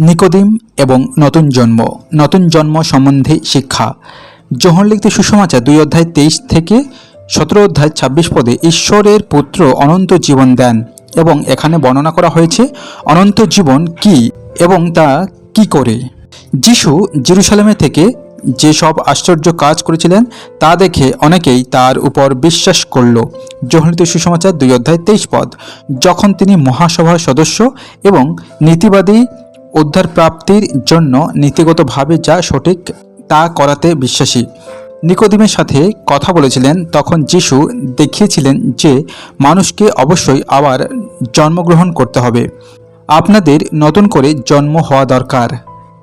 নিকোদিম এবং নতুন জন্ম নতুন জন্ম সম্বন্ধে শিক্ষা। জোহর লিখিত সুসমাচার, দুই অধ্যায় তেইশ থেকে সতেরো অধ্যায় ছাব্বিশ পদে ঈশ্বরের পুত্র অনন্ত জীবন দেন এবং এখানে বর্ণনা করা হয়েছে, অনন্ত জীবন কি এবং তা কি করে? যিশু জেরুসালেমে থেকে যেসব আশ্চর্য কাজ করেছিলেন, তা দেখে অনেকেই তার উপর বিশ্বাস করল। জহলিত সুসমাচার, দুই অধ্যায় তেইশ পদ, যখন তিনি মহাসভার সদস্য এবং নীতিবাদী উদ্ধার প্রাপ্তির জন্য নীতিগতভাবে যা সঠিক তা করাতে বিশ্বাসী। নিকোদিমের সাথে কথা বলেছিলেন, তখন যিশু দেখিয়েছিলেন যে মানুষকে অবশ্যই আবার জন্মগ্রহণ করতে হবে। আপনাদের নতুন করে জন্ম হওয়া দরকার।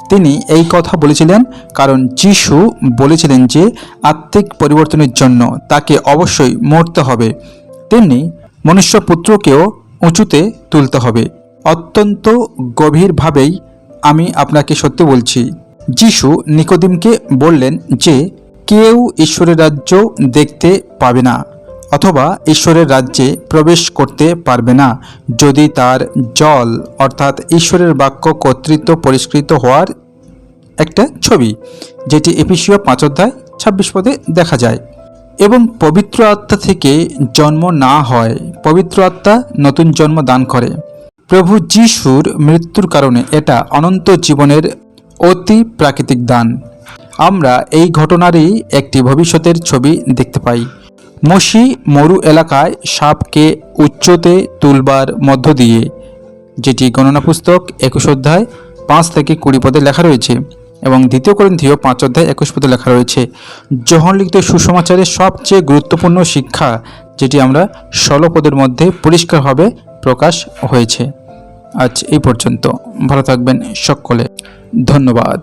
তিনি এই কথা বলেছিলেন কারণ যিশু বলেছিলেন যে আত্মিক পরিবর্তনের জন্য তাকে অবশ্যই মরতে হবে। তেমনি মনুষ্যপুত্রকেও উঁচুতে তুলতে হবে। অত্যন্ত গভীরভাবেই আমি আপনাকে সত্যি বলছি। যিশু নিকোদিমকে বললেন যে, কেউ ঈশ্বরের রাজ্য দেখতে পাবে না, অথবা ঈশ্বরের রাজ্যে প্রবেশ করতে পারবে না, যদি তার জল, অর্থাৎ ঈশ্বরের বাক্য কর্তৃত্ব পরিষ্কৃত হওয়ার একটা ছবি, যেটি এপিসিও পাঁচ অধ্যায় ছাব্বিশ পদে দেখা যায়। এবং পবিত্র আত্মা থেকে জন্ম না হয়, পবিত্র আত্মা নতুন জন্ম দান করে। প্রভু যিশুর মৃত্যুর কারণে এটা অনন্ত জীবনের অতি প্রাকৃতিক দান। আমরা এই ঘটনারই একটি ভবিষ্যতের ছবি দেখতে পাই। মসি মরু এলাকায় সাপকে উচ্চতে তুলবার মধ্য দিয়ে, যেটি গণনা পুস্তক একুশ অধ্যায় পাঁচ থেকে কুড়ি পদে লেখা রয়েছে এবং দ্বিতীয় করিন্থীয় পাঁচ অধ্যায় একুশ পদে লেখা রয়েছে জহর লিখিত সুসমাচারের সবচেয়ে গুরুত্বপূর্ণ শিক্ষা, যেটি আমরা ষোলো পদের মধ্যে পরিষ্কারভাবে প্রকাশ হয়েছে। আজ এই পর্যন্ত। ভালো থাকবেন সকলে। ধন্যবাদ।